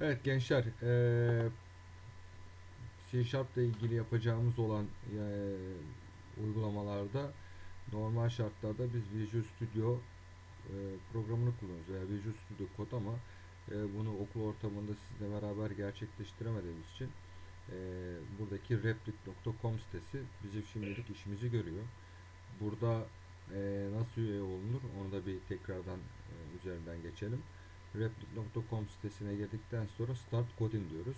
Evet gençler, eee C ile ilgili yapacağımız olan eee, uygulamalarda normal şartlarda biz Visual Studio eee, programını kullanıyoruz veya Visual Studio Code ama eee, bunu okul ortamında sizle beraber gerçekleştiremediğimiz için eee, buradaki replik.com sitesi bizim şimdilik işimizi görüyor. Burada eee, nasıl üye olunur onu da bir tekrardan eee, üzerinden geçelim. Replik.com sitesine girdikten sonra Start Coding diyoruz.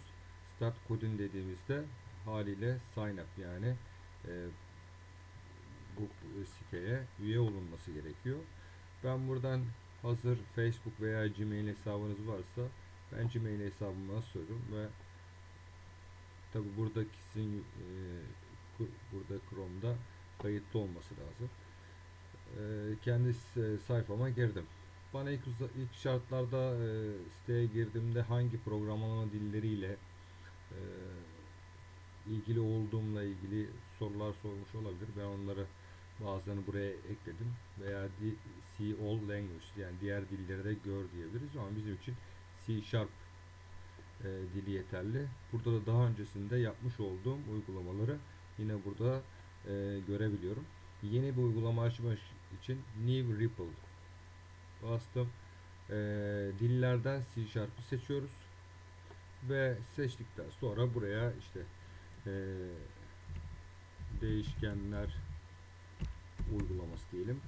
Start Coding dediğimizde haliyle sign up yani e, bu siteye üye olunması gerekiyor. Ben buradan hazır Facebook veya Gmail hesabınız varsa ben Gmail hesabımı söylüyorum ve tabi buradaki sizin e, burada Chrome'da kayıtlı olması lazım. E, kendi s- sayfama girdim. Bana ilk, ilk şartlarda e, siteye girdiğimde hangi programlama dilleriyle e, ilgili olduğumla ilgili sorular sormuş olabilir. Ben onları bazılarını buraya ekledim. Veya C all language yani diğer dilleri de gör diyebiliriz ama bizim için C sharp e, dili yeterli. Burada da daha öncesinde yapmış olduğum uygulamaları yine burada e, görebiliyorum. Yeni bir uygulama açmak için New Ripple bastım. Ee, dillerden C Sharp'ı seçiyoruz. Ve seçtikten sonra buraya işte ee, değişkenler uygulaması diyelim.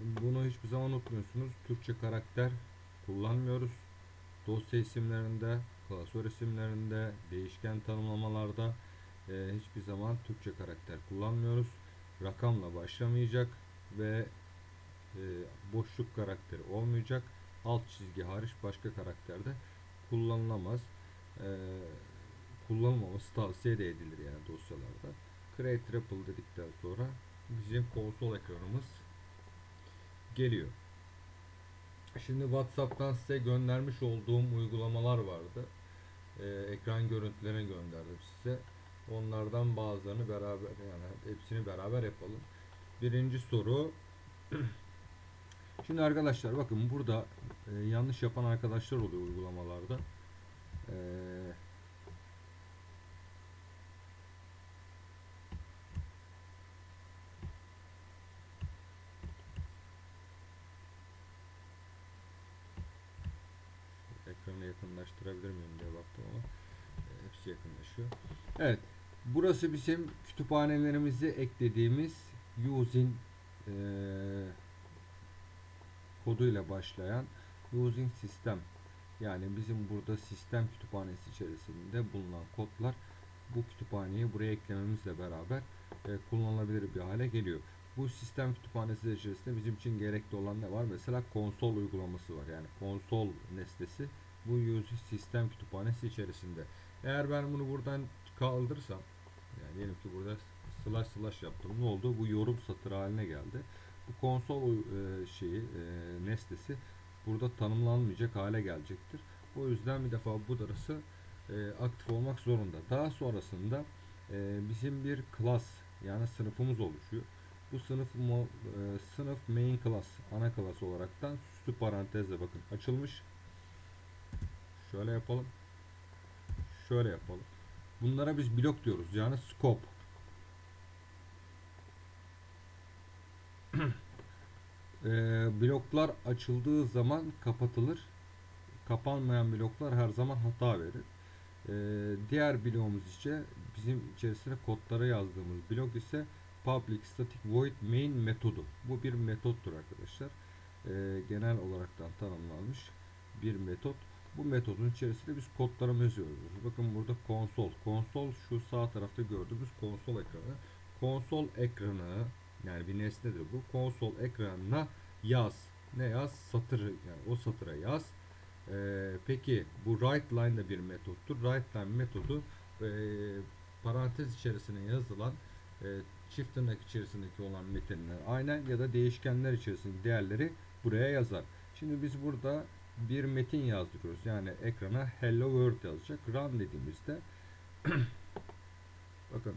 Bunu hiçbir zaman unutmuyorsunuz. Türkçe karakter kullanmıyoruz. Dosya isimlerinde, klasör isimlerinde, değişken tanımlamalarda ee, hiçbir zaman Türkçe karakter kullanmıyoruz. Rakamla başlamayacak ve e, boşluk karakteri olmayacak. Alt çizgi hariç başka karakterde kullanılamaz. E, kullanılmaması tavsiye de edilir yani dosyalarda. Create REPL dedikten sonra bizim konsol ekranımız geliyor. Şimdi WhatsApp'tan size göndermiş olduğum uygulamalar vardı. E, ekran görüntülerini gönderdim size. Onlardan bazılarını beraber yani hepsini beraber yapalım. Birinci soru Şimdi arkadaşlar bakın burada e, yanlış yapan arkadaşlar oluyor uygulamalarda. E, ekranı yakınlaştırabilir miyim diye baktım ama e, hepsi yakınlaşıyor. Evet. Burası bizim kütüphanelerimizi eklediğimiz using e, koduyla başlayan using sistem yani bizim burada sistem kütüphanesi içerisinde bulunan kodlar bu kütüphaneyi buraya eklememizle beraber e, kullanılabilir bir hale geliyor. Bu sistem kütüphanesi içerisinde bizim için gerekli olan ne var? Mesela konsol uygulaması var. Yani konsol nesnesi bu using sistem kütüphanesi içerisinde. Eğer ben bunu buradan kaldırırsam yani diyelim ki burada slash slash yaptım. Ne oldu? Bu yorum satır haline geldi bu konsol e, şeyi e, nesnesi burada tanımlanmayacak hale gelecektir. O yüzden bir defa bu darısı e, aktif olmak zorunda. Daha sonrasında e, bizim bir class yani sınıfımız oluşuyor. Bu sınıf sınıf main class ana class olaraktan süslü parantezle bakın açılmış. Şöyle yapalım. Şöyle yapalım. Bunlara biz blok diyoruz. Yani scope. E, bloklar açıldığı zaman kapatılır. Kapanmayan bloklar her zaman hata verir. E, diğer bloğumuz ise bizim içerisine kodlara yazdığımız blok ise public static void main metodu. Bu bir metottur arkadaşlar. E, genel olaraktan tanımlanmış bir metot. Bu metodun içerisinde biz kodlarımızı yazıyoruz. Bakın burada konsol. Konsol şu sağ tarafta gördüğümüz konsol ekranı. Konsol ekranı yani bir nesnedir bu. Konsol ekranına yaz. Ne yaz? Satır yani o satıra yaz. Ee, peki bu write line de bir metottur. Write line metodu e, parantez içerisine yazılan e, çift tırnak içerisindeki olan metinler aynen ya da değişkenler içerisindeki değerleri buraya yazar. Şimdi biz burada bir metin yazdırıyoruz. Yani ekrana hello world yazacak. Run dediğimizde bakın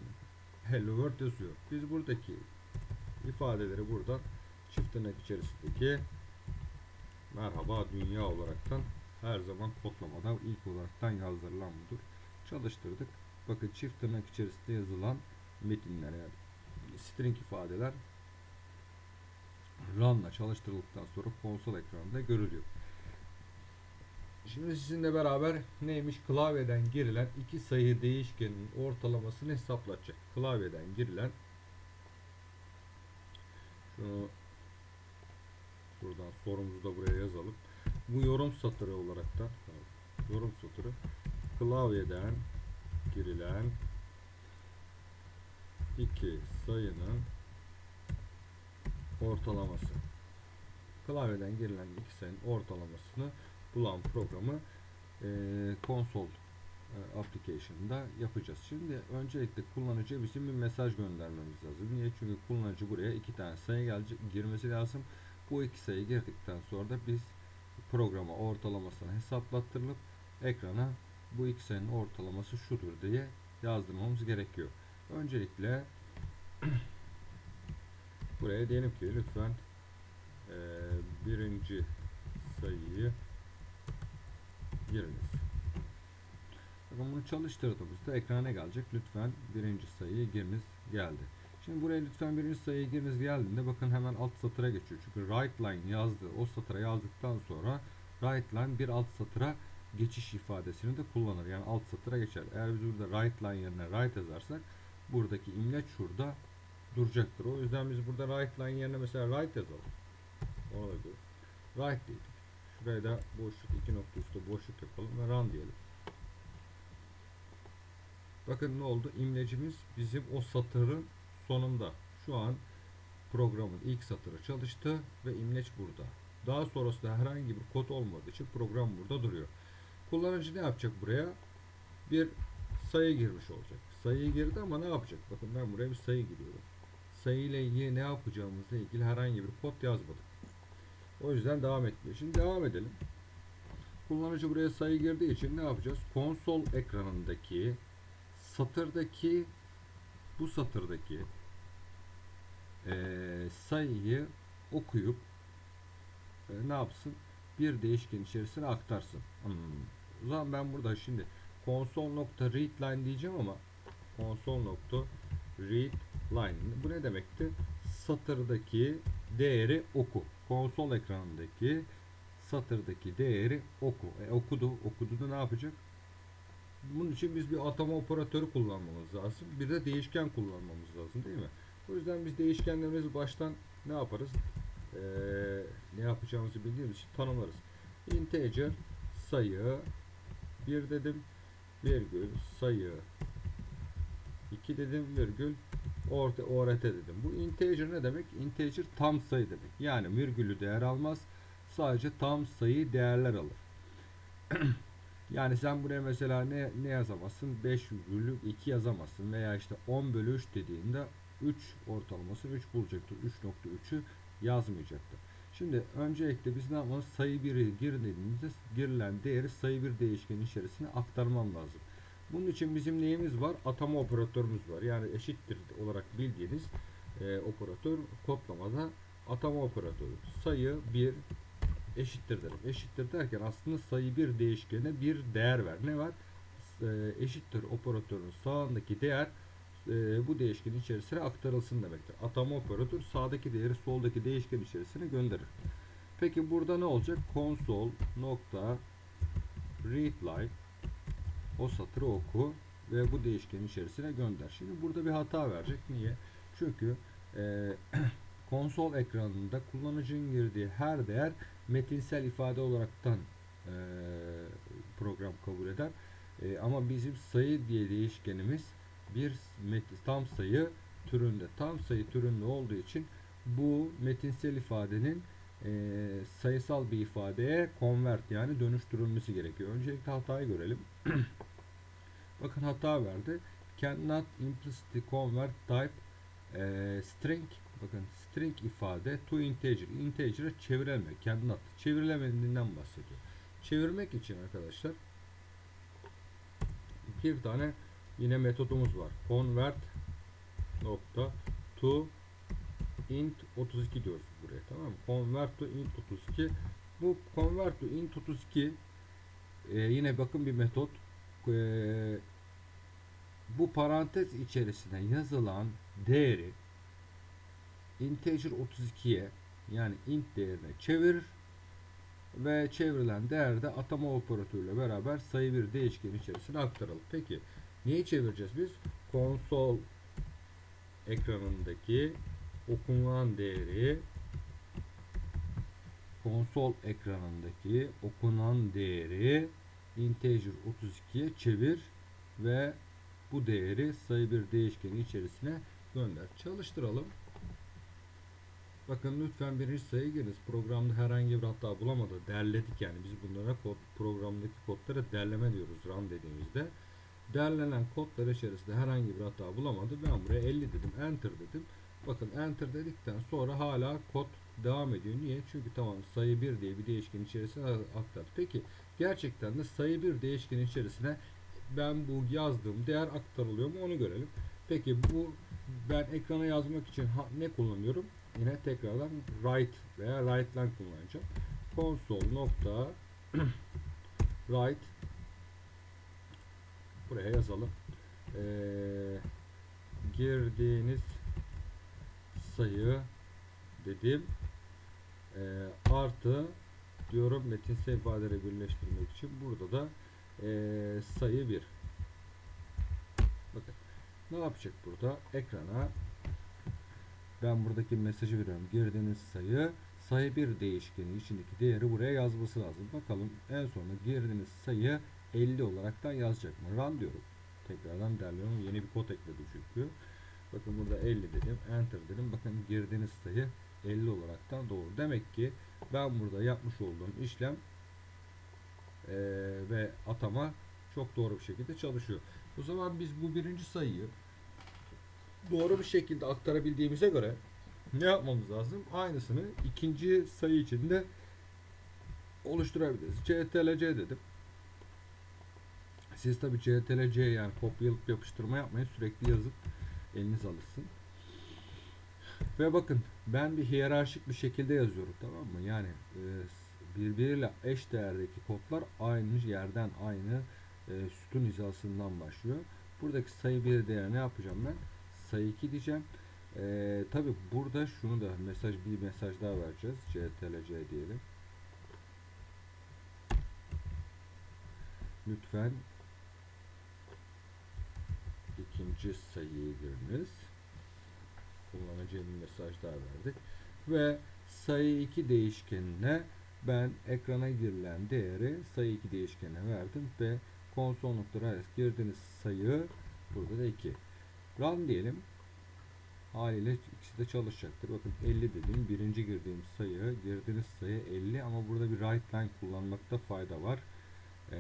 hello world yazıyor. Biz buradaki ifadeleri buradan çift tırnak içerisindeki merhaba dünya olaraktan Her zaman kodlamada ilk olaraktan yazdırılan budur. Çalıştırdık. Bakın çift tırnak içerisinde yazılan metinler yani string ifadeler run'la çalıştırıldıktan sonra konsol ekranında görülüyor. Şimdi sizinle beraber neymiş klavyeden girilen iki sayı değişkenin ortalamasını hesaplatacak. Klavyeden girilen şunu buradan sorumuzu da buraya yazalım. Bu yorum satırı olarak da yorum satırı klavyeden girilen iki sayının ortalaması. Klavyeden girilen iki sayının ortalamasını bulan programı e, konsol application'da yapacağız. Şimdi öncelikle kullanıcıya bizim bir mesaj göndermemiz lazım. Niye? Çünkü kullanıcı buraya iki tane sayı gelecek, girmesi lazım. Bu iki sayı girdikten sonra da biz programa ortalamasını hesaplattırılıp ekrana bu iki sayının ortalaması şudur diye yazdırmamız gerekiyor. Öncelikle buraya diyelim ki lütfen e, birinci sayıyı giriniz. Bakın bunu çalıştırdığımızda ekrana gelecek? Lütfen birinci sayıyı giriniz geldi. Şimdi buraya lütfen birinci sayıyı giriniz geldiğinde bakın hemen alt satıra geçiyor. Çünkü right line yazdı. O satıra yazdıktan sonra right line bir alt satıra geçiş ifadesini de kullanır. Yani alt satıra geçer. Eğer biz burada right line yerine right yazarsak buradaki imleç şurada duracaktır. O yüzden biz burada right line yerine mesela right yazalım. Ona göre. Right dedik. Şuraya da boşluk iki nokta üstü boşluk yapalım ve run diyelim. Bakın ne oldu? İmlecimiz bizim o satırın sonunda. Şu an programın ilk satırı çalıştı ve imleç burada. Daha sonrasında herhangi bir kod olmadığı için program burada duruyor. Kullanıcı ne yapacak buraya? Bir sayı girmiş olacak. Sayıyı girdi ama ne yapacak? Bakın ben buraya bir sayı giriyorum. Sayı ile ilgili ne yapacağımızla ilgili herhangi bir kod yazmadık. O yüzden devam etmiyor. Şimdi devam edelim. Kullanıcı buraya sayı girdiği için ne yapacağız? Konsol ekranındaki satırdaki bu satırdaki eee, sayıyı okuyup e, ne yapsın? Bir değişken içerisine aktarsın. Hmm. O zaman ben burada şimdi console.readline diyeceğim ama console.readline bu ne demekti? Satırdaki değeri oku. Konsol ekranındaki satırdaki değeri oku. E, okudu. Okudu da ne yapacak? Bunun için biz bir atama operatörü kullanmamız lazım. Bir de değişken kullanmamız lazım değil mi? O yüzden biz değişkenlerimizi baştan ne yaparız? Ee, ne yapacağımızı bildiğimiz için tanımlarız. Integer sayı 1 dedim virgül sayı 2 dedim virgül orta ORT dedim. Bu integer ne demek? Integer tam sayı demek. Yani virgülü değer almaz. Sadece tam sayı değerler alır. yani sen buraya mesela ne, ne yazamazsın? 5 virgül 2 yazamazsın veya işte 10 bölü 3 dediğinde 3 ortalaması 3 bulacaktır. 3.3'ü yazmayacaktır. Şimdi öncelikle biz ne yapmalıyız? Sayı 1'i girdiğimizde girilen değeri sayı 1 değişkenin içerisine aktarmam lazım. Bunun için bizim neyimiz var? Atama operatörümüz var. Yani eşittir olarak bildiğiniz e, operatör kodlamada atama operatörü. Sayı 1 eşittir derim. Eşittir derken aslında sayı 1 değişkene bir değer ver. Ne var? E, eşittir operatörün sağındaki değer e, bu değişkenin içerisine aktarılsın demektir. Atama operatör sağdaki değeri soldaki değişken içerisine gönderir. Peki burada ne olacak? Console nokta readline o satırı oku ve bu değişkenin içerisine gönder. Şimdi burada bir hata verecek. Niye? Çünkü e, konsol ekranında kullanıcının girdiği her değer metinsel ifade olaraktan e, program kabul eder. E, ama bizim sayı diye değişkenimiz bir met- tam sayı türünde. Tam sayı türünde olduğu için bu metinsel ifadenin e, sayısal bir ifadeye convert yani dönüştürülmesi gerekiyor. Öncelikle hatayı görelim. Bakın hata verdi. Cannot implicitly convert type e, string bakın string ifade to integer. Integer'e çeviremiyor. Cannot. Çevrilemediğinden bahsediyor. Çevirmek için arkadaşlar bir tane yine metodumuz var. Convert nokta to int 32 diyoruz buraya tamam mı? Convert to int 32 bu convert to int 32 Ee, yine bakın bir metot. Ee, bu parantez içerisine yazılan değeri integer 32'ye yani int değerine çevirir ve çevrilen değer de atama operatörüyle beraber sayı bir değişken içerisine aktarılır. Peki neyi çevireceğiz biz? Konsol ekranındaki okunan değeri konsol ekranındaki okunan değeri integer 32'ye çevir ve bu değeri sayı bir değişkeni içerisine gönder. Çalıştıralım. Bakın lütfen birinci sayı giriniz. Programda herhangi bir hata bulamadı. Derledik yani. Biz bunlara kod, programdaki kodlara derleme diyoruz run dediğimizde. Derlenen kodlar içerisinde herhangi bir hata bulamadı. Ben buraya 50 dedim. Enter dedim. Bakın enter dedikten sonra hala kod devam ediyor. Niye? Çünkü tamam sayı 1 diye bir değişken içerisine aktardı. Peki gerçekten de sayı 1 değişken içerisine ben bu yazdığım değer aktarılıyor mu onu görelim. Peki bu ben ekrana yazmak için ne kullanıyorum? Yine tekrardan write veya write line kullanacağım. Console nokta write buraya yazalım. Ee, girdiğiniz sayı dedim. Ee, artı diyorum metinsel ifadeleri birleştirmek için burada da ee, sayı 1 bakın ne yapacak burada ekrana ben buradaki mesajı veriyorum. Girdiğiniz sayı sayı 1 değişkeni içindeki değeri buraya yazması lazım. Bakalım en sonunda girdiğiniz sayı 50 olaraktan yazacak mı? Run diyorum. Tekrardan derliyorum. Yeni bir kod ekledim çünkü. Bakın burada 50 dedim enter dedim. Bakın girdiğiniz sayı 50 olaraktan doğru. Demek ki ben burada yapmış olduğum işlem eee, ve atama çok doğru bir şekilde çalışıyor. O zaman biz bu birinci sayıyı doğru bir şekilde aktarabildiğimize göre ne yapmamız lazım? Aynısını ikinci sayı için de oluşturabiliriz. CTRL-C dedim. Siz tabi CTRL-C yani kopyalıp yapıştırma yapmayın. Sürekli yazıp eliniz alışsın. Ve bakın ben bir hiyerarşik bir şekilde yazıyorum tamam mı? Yani e, birbiriyle eş değerdeki kodlar aynı yerden aynı e, sütun hizasından başlıyor. Buradaki sayı bir değer ne yapacağım ben? Sayı 2 diyeceğim. E, Tabi burada şunu da mesaj bir mesaj daha vereceğiz. CTRL-C diyelim. Lütfen ikinci sayıyı giriniz kullanıcıya mesaj daha verdik. Ve sayı 2 değişkenine ben ekrana girilen değeri sayı 2 değişkenine verdim ve console.rs girdiğiniz sayı burada da 2. Run diyelim. Haliyle ikisi de çalışacaktır. Bakın 50 dedim. Birinci girdiğim sayı, girdiğiniz sayı 50 ama burada bir write line kullanmakta fayda var. Ee,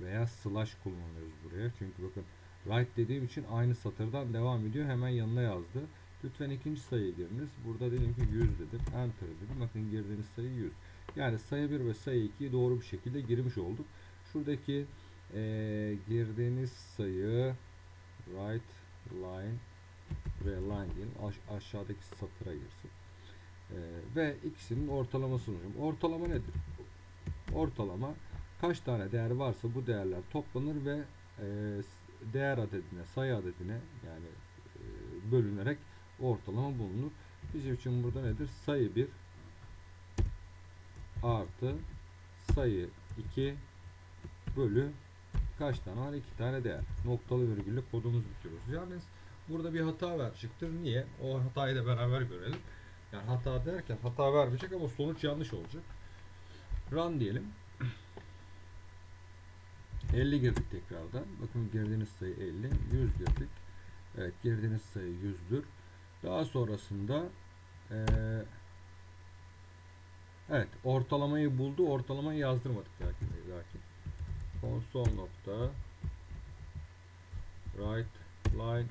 veya slash kullanıyoruz buraya. Çünkü bakın write dediğim için aynı satırdan devam ediyor. Hemen yanına yazdı. Lütfen ikinci sayıyı giriniz. Burada dedim ki 100 dedim. Enter dedim. Bakın girdiğiniz sayı 100. Yani sayı 1 ve sayı 2'yi doğru bir şekilde girmiş olduk. Şuradaki eee, girdiğiniz sayı right line buraya line diyelim. Aş- aşağıdaki satıra girsin. Eee, ve ikisinin ortalamasını bulacağım. Ortalama nedir? Ortalama kaç tane değer varsa bu değerler toplanır ve s- değer adedine, sayı adedine yani eee, bölünerek ortalama bulunur. Bizim için burada nedir? Sayı 1 artı sayı 2 bölü kaç tane var? 2 tane değer. Noktalı virgülle kodumuzu bitiriyoruz. Yani burada bir hata verecektir. Niye? O hatayı da beraber görelim. Yani hata derken hata vermeyecek ama sonuç yanlış olacak. Run diyelim. 50 girdik tekrardan. Bakın girdiğiniz sayı 50. 100 girdik. Evet girdiğiniz sayı 100'dür. Daha sonrasında eee, evet ortalamayı buldu. Ortalamayı yazdırmadık lakin. lakin. Console nokta right line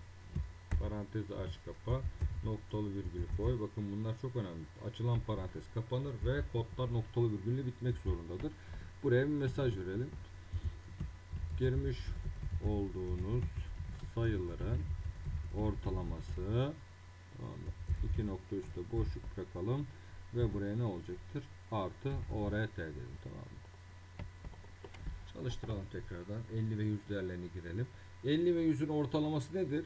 parantezi aç kapa noktalı virgülü koy. Bakın bunlar çok önemli. Açılan parantez kapanır ve kodlar noktalı virgülle bitmek zorundadır. Buraya bir mesaj verelim. Girmiş olduğunuz sayıların ortalaması Tamam mı? İki nokta üstte boşluk bırakalım ve buraya ne olacaktır? Artı ORT diyelim tamam mı? Çalıştıralım tekrardan. 50 ve 100 değerlerini girelim. 50 ve 100'ün ortalaması nedir?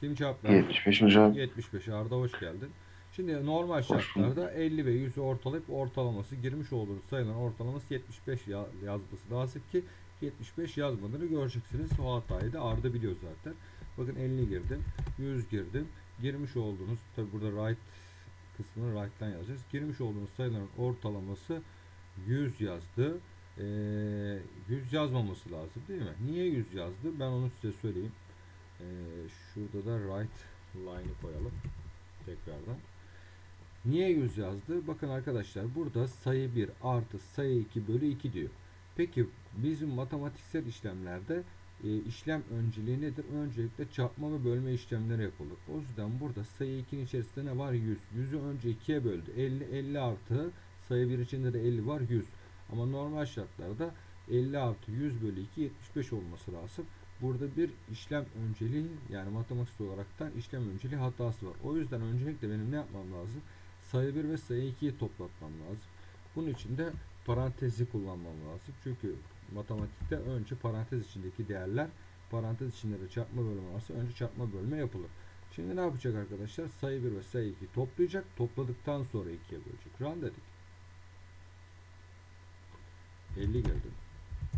Kim cevap verdi? 75 hocam. 75 Arda hoş geldin. Şimdi normal şartlarda 50 ve 100'ü ortalayıp ortalaması girmiş olduğunuz sayıların ortalaması 75 ya- yazması lazım ki 75 yazmadığını göreceksiniz. O hatayı da Arda biliyor zaten. Bakın 50 girdim, 100 girdim. Girmiş olduğunuz tabi burada right kısmını right'tan yazacağız. Girmiş olduğunuz sayıların ortalaması 100 yazdı. Ee, 100 yazmaması lazım değil mi? Niye 100 yazdı? Ben onu size söyleyeyim. Ee, şurada da right line'ı koyalım tekrardan. Niye 100 yazdı? Bakın arkadaşlar burada sayı 1 artı sayı 2 bölü 2 diyor. Peki bizim matematiksel işlemlerde e, işlem önceliği nedir? Öncelikle çarpma ve bölme işlemleri yapılır. O yüzden burada sayı 2'nin içerisinde ne var? 100. 100'ü önce 2'ye böldü. 50, 50 artı sayı 1 içinde de 50 var 100. Ama normal şartlarda 50 artı 100 bölü 2 75 olması lazım. Burada bir işlem önceliği yani matematiksel olaraktan işlem önceliği hatası var. O yüzden öncelikle benim ne yapmam lazım? Sayı 1 ve sayı 2'yi toplatmam lazım. Bunun için de parantezi kullanmam lazım. Çünkü matematikte önce parantez içindeki değerler parantez içinde de çarpma bölme varsa önce çarpma bölme yapılır. Şimdi ne yapacak arkadaşlar? Sayı 1 ve sayı 2 toplayacak. Topladıktan sonra 2'ye bölecek. Run dedik. 50 girdim.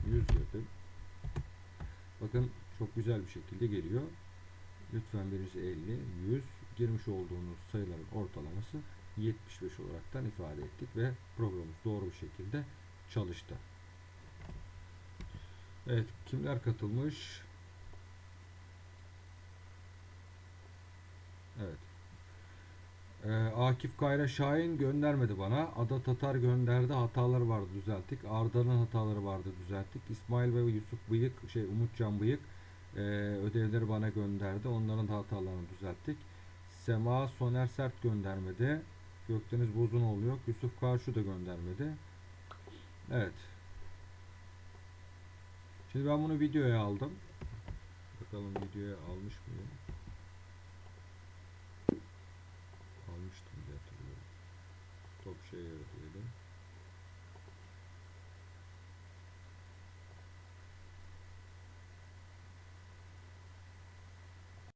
100 girdim. Bakın çok güzel bir şekilde geliyor. Lütfen birisi 50, 100 girmiş olduğunuz sayıların ortalaması 75 olaraktan ifade ettik ve programımız doğru bir şekilde çalıştı. Evet, kimler katılmış? Evet. Ee, Akif Kayra Şahin göndermedi bana. Ada Tatar gönderdi. Hataları vardı düzelttik. Arda'nın hataları vardı düzelttik. İsmail ve Yusuf Bıyık, şey Umutcan Bıyık e, ödevleri bana gönderdi. Onların da hatalarını düzelttik. Sema Soner Sert göndermedi. Gökdeniz Bozunoğlu yok. Yusuf Karşı da göndermedi. Evet. Şimdi ben bunu videoya aldım. Bakalım videoya almış mıyım?